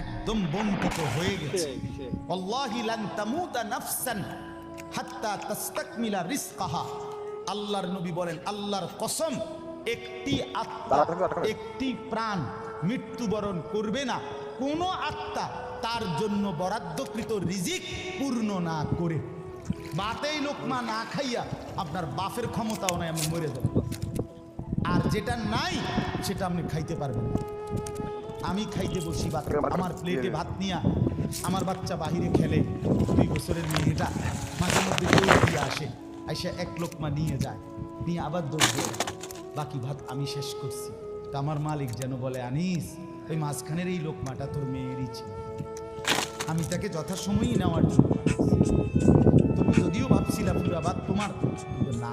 একদম বন্টিত হয়ে গেছে। আল্লাহি লান তামুতা নাফসান হাত্তা তাস্তাকমিলা রিজকাহা। আল্লাহর নবী বলেন আল্লাহর কসম একটি আত্মা একটি প্রাণ মৃত্যুবরণ করবে না। কোন আত্মা তার জন্য বরাদ্দকৃত রিজিক পূর্ণ না করে। বাতেই লোকমা না খাইয়া আপনার বাফের ক্ষমতাও নাই আমি মরে যাব। যেটা নাই সেটা আপনি খাইতে পারবেন। আমি খাইতে বসি ভাত। আমার প্লেটে ভাত নিয়া আমার বাচ্চা বাহিরে খেলে। দুই বছরের মেয়েটা মাঝে মধ্যে দৌড় দিয়ে আসে। আইসা এক লোকমা নিয়ে যায়। নিয়ে আবার দৌড় দিয়ে বাকি ভাত আমি শেষ করছি। তা আমার মালিক যেন বলে আনিস ওই মাঝখানের এই লোকমাটা তোর মেয়েরই ছিল। আমি তাকে যথাসময়ই নেওয়ার জন্য তুমি যদিও ভাবছিলা পুরা ভাত তোমার না